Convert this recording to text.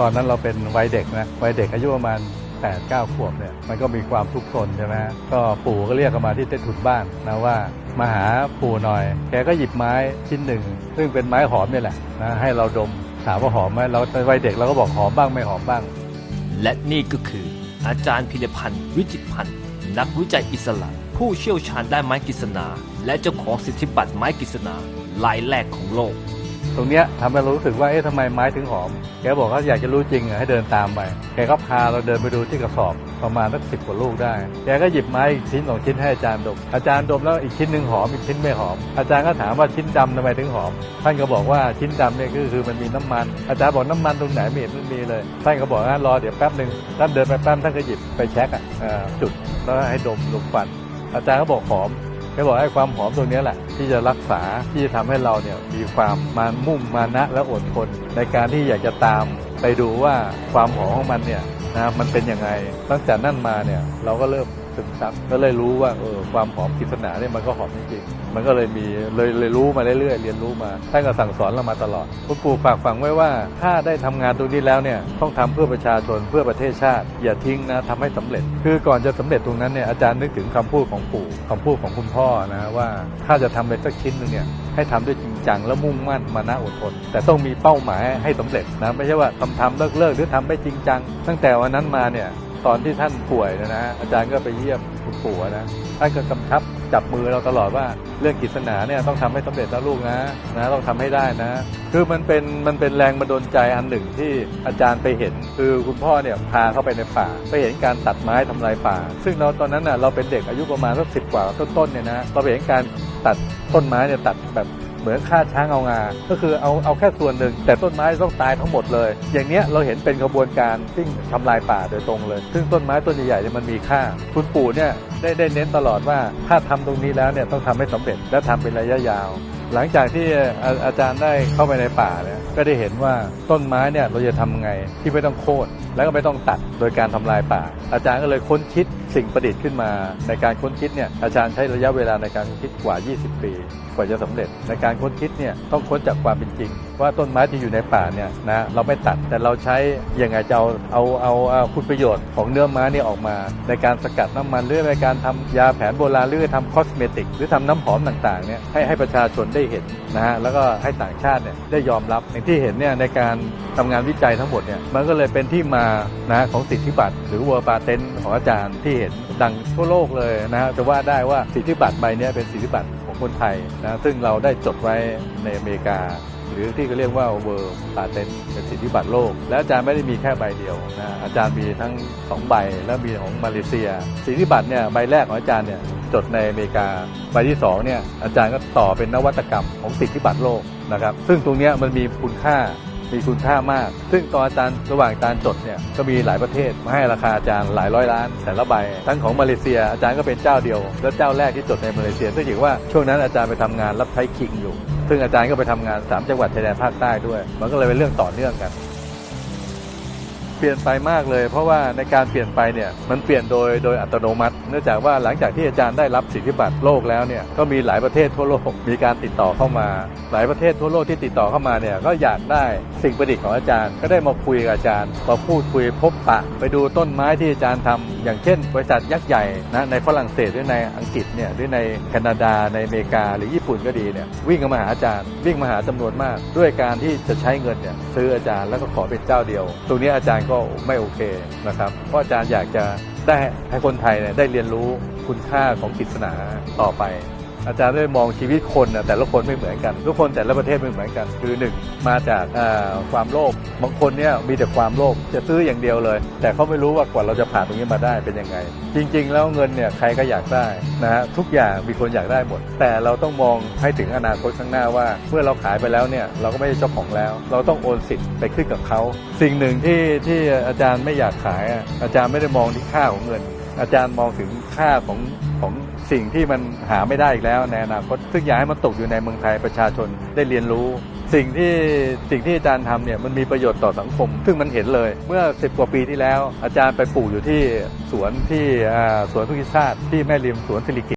ตอนนั้นเราเป็นวัยเด็กนะวัยเด็กอายุประมาณ8ปดเก้าขวบเนี่ยมันก็มีความทุกข์ทนใช่ไหมก็ปู่ก็เรียกกันมาที่เต้นถุนบ้านนะว่ามาหาปู่หน่อย แกก็หยิบไม้ชิ้นหนึ่ง ซึ่งเป็นไม้หอมนี่แหละนะให้เราดมถามว่าหอมไหมเราวัยเด็กเราก็บอกหอมบ้างไม่หอมบ้าง และนี่ก็คือ อาจารย์พิรพันธ์วิจิตพันธ์นักวิจัยอิสระ ผู้เชี่ยวชาญด้านไม้กฤษณาและเจ้าของสิทธิบัตรไม้กฤษณารายแรกของโลก ตรงเนี้ยทำให้เรารู้สึกว่าเอ๊ะทำไมไม้ถึงหอม แกบอกเขาอยากจะรู้จริงอะให้เดินตามไป แกก็พาเราเดินไปดูที่กระสอบประมาณสักสิบกว่าลูกได้ แกก็หยิบไม้อีกชิ้นสองชิ้นให้อาจารย์ดม อาจารย์ดมแล้วอีกชิ้นหนึ่งหอมอีกชิ้นไม่หอม อาจารย์ก็ถามว่าชิ้นดำทำไมถึงหอม ท่านก็บอกว่าชิ้นดำเนี่ยก็คือมันมีน้ำมัน อาจารย์บอกน้ำมันตรงไหนไม่เห็นมันมีเลย ท่านก็บอกว่ารอเดี๋ยวแป๊บหนึ่งท่านเดินไปแป๊บท่านก็หยิบไปเช็คอะจุดแล้วให้ดมลมฟัน อาจารย์ก็บอกหอม กบอกไอ้ความหอมตรงนี้แหละ ที่จะรักษาที่จะทำให้เราเนี่ยมีความมามุ่งมานะและอดทนในการที่อยากจะตามไปดูว่าความหอมของมันเนี่ยนะมันเป็นยังไงตั้งแต่นั่นมาเนี่ยเราก็เริ่ม ซึมซับก็เลยรู้ว่าเออความหอมกิษณาเนี่ยมันก็หอมจริงๆมันก็เลยมีเลยเลยรู้มาเรื่อยๆเรียนรู้มาท่านก็สั่งสอนเรามาตลอดคุณปู่ฝากฝังไว้ว่า ถ้าได้ทำงานตรงนี้แล้วเนี่ยต้องทำเพื่อประชาชนเพื่อประเทศชาติ อย่าทิ้งนะทำให้สำเร็จ คือก่อนจะสำเร็จตรงนั้นเนี่ยอาจารย์นึกถึงคำพูดของปู่คำพูดของคุณพ่อนะว่าถ้าจะทำอะไรสักชิ้นหนึ่งเนี่ยให้ทำด้วยจริงจังและมุ่งมั่นมานะอดทน แต่ต้องมีเป้าหมายให้สำเร็จนะไม่ใช่ว่าทำทำเลิกเลิกหรือทำไม่จริงจัง ตั้งแต่วันนั้นมาเนี่ย ตอนที่ท่านป่วยนยนะอาจารย์ก็ไปเยี่ยมคุณปู่นะท่านก็กำชับจับมือเราตลอดว่าเรื่องกิจสนาเนี่ยต้องทำให้สำเร็จนะลูกนะนะต้องทำให้ได้นะ คือมันเป็นมันเป็นแรงบันดาลใจอันหนึ่งที่อาจารย์ไปเห็น คือคุณพ่อเนี่ยพาเข้าไปในป่า ไปเห็นการตัดไม้ทำลายป่า ซึ่งเราตอนนั้นน่ะเราเป็นเด็กอายุประมาณสักสิบกว่าต้นๆเนี่ยนะเราไปเห็นการตัดต้นไม้เนี่ยตัดแบบ เหมือนฆ่าช้างเอางา ก็คือเอาเอาแค่ส่วนหนึ่ง แต่ต้นไม้ต้องตายทั้งหมดเลย อย่างเนี้ยเราเห็นเป็นกระบวนการที่ทำลายป่าโดยตรงเลย ซึ่งต้นไม้ต้นใหญ่ๆเนี่ยมันมีค่า คุณปู่เนี่ยได้ได้เน้นตลอดว่าถ้าทำตรงนี้แล้วเนี่ยต้องทำให้สำเร็จและทำเป็นระยะยาว หลังจากที่อาอาจารย์ได้เข้าไปในป่าเนี่ยก็ได้เห็นว่าต้นไม้เนี่ยเราจะทำไงที่ไม่ต้องโค่นแล้วก็ไม่ต้องตัดโดยการทำลายป่า อาจารย์ก็เลยค้นคิดสิ่งประดิษฐ์ขึ้นมา ในการค้นคิดเนี่ยอาจารย์ใช้ระยะเวลาในการค้นคิดกว่า 20 ปี กว่าจะสำเร็จในการค้นคิดเนี่ยต้องค้นจากความเป็นจริง ว่าต้นไม้ที่อยู่ในป่าเนี่ยนะเราไม่ตัดแต่เราใช้ยังไงจะเอาเอาเอาเอาคุณประโยชน์ของเนื้อไม้นี่ออกมา ในการสกัดน้ำมันหรือในการทำยาแผนโบราณหรือทำคอสเมติก หรือทำน้ำหอมต่างๆเนี่ยให้ให้ประชาชนได้เห็นนะฮะแล้วก็ให้ต่างชาติเนี่ยได้ยอมรับอย่างที่เห็นเนี่ยในการทำงานวิจัยทั้งหมดเนี่ยมันก็เลยเป็นที่มานะของสิทธิบัตรหรือวัวปาเตนของอาจารย์ที่เห็นดังทั่วโลกเลยนะฮะจะว่าได้ว่าสิทธิบัตรใบนี้เป็นสิทธิบัตรของคนไทยนะซึ่งเราได้จดไว้ในอเมริกา หรือที่เขาเรียกว่าเวอร์ปาเตนเป็นสิทธิบัตรโลก และอาจารย์ไม่ได้มีแค่ใบเดียวนะอาจารย์มีทั้ง 2 ใบ แล้วมีของมาเลเซีย สิทธิบัตรเนี่ยใบแรกของอาจารย์เนี่ยจดในอเมริกาใบที่2เนี่ยอาจารย์ก็ต่อเป็นนวัตกรรมของสิทธิบัตรโลกนะครับซึ่งตรงนี้มันมีคุณค่ามีคุณค่ามาก ซึ่งตอนอาจารย์ระหว่างอาจารย์จดเนี่ยก็มีหลายประเทศมาให้ราคาอาจารย์หลายร้อยล้าน แต่ละใบ ทั้งของมาเลเซียอาจารย์ก็เป็นเจ้าเดียว และเจ้าแรกที่จดในมาเลเซียซึ่งถือว่าช่วงนั้นอาจารย์ไปทำงานรับใช้คิงอยู่ ซึ่งอาจารย์ก็ไปทำงาน 3 จังหวัดชายแดนภาคใต้ด้วย มันก็เลยเป็นเรื่องต่อเนื่องกัน เปลี่ยนไปมากเลย เพราะว่าในการเปลี่ยนไปเนี่ยมันเปลี่ยนโดยโดยอัตโนมัติ เนื่องจากว่าหลังจากที่อาจารย์ได้รับสิทธิบัตรโลกแล้วเนี่ยก็มีหลายประเทศทั่วโลกมีการติดต่อเข้ามา หลายประเทศทั่วโลกที่ติดต่อเข้ามาเนี่ยก็อยากได้สิ่งประดิษฐ์ของอาจารย์ ก็ได้มาคุยกับอาจารย์มาพูดคุยพบปะ ไปดูต้นไม้ที่อาจารย์ทำอย่างเช่น บริษัทยักษ์ใหญ่นะในฝรั่งเศสหรือในอังกฤษเนี่ยหรือในแคนาดาในอเมริกาหรือญี่ปุ่นก็ดีเนี่ยวิ่งมาหาอาจารย์ วิ่งมาหาจำนวนมาก ด้วยการที่จะใช้เงินเนี่ยซื้ออาจารย์แล้วก็ขอเป็นเจ้าเดียว ตรงนี้อาจารย์ก็ไม่โอเคนะครับ เพราะอาจารย์อยากจะได้ให้คนไทยเนี่ยได้เรียนรู้คุณค่าของกิจสนาต่อไป อาจารย์ได้มองชีวิตคนนะแต่ละคนไม่เหมือนกัน ทุกคนแต่ละประเทศไม่เหมือนกัน คือหนึ่งมาจากความโลภบางคนเนี่ยมีแต่ความโลภจะซื้ออย่างเดียวเลย แต่เขาไม่รู้ว่ากว่าเราจะผ่านตรงนี้มาได้เป็นยังไง จริง ๆ แล้วเงินเนี่ยใครก็อยากได้นะฮะทุกอย่างมีคนอยากได้หมด แต่เราต้องมองให้ถึงอนาคตข้างหน้าว่า เมื่อเราขายไปแล้วเนี่ยเราก็ไม่ใช่เจ้าของแล้ว เราต้องโอนสิทธิ์ไปขึ้นกับเขาสิ่งหนึ่งที่ที่อาจารย์ไม่อยากขายอาจารย์ไม่ได้มองที่ค่าของเงิน อาจารย์มองถึงค่าของของสิ่งที่มันหาไม่ได้อีกแล้วในอนาคตซึ่งอยากให้มันตกอยู่ในเมืองไทยประชาชนได้เรียนรู้ สิ่งที่สิ่งที่อาจารย์ทำเนี่ยมันมีประโยชน์ต่อสังคม ซึ่งมันเห็นเลย เมื่อ 10 กว่าปีที่แล้ว อาจารย์ไปปลูกอยู่ที่สวนที่อ่าสวนพฤกษศาสตร์ที่แม่ริมสวนสิริกิติ์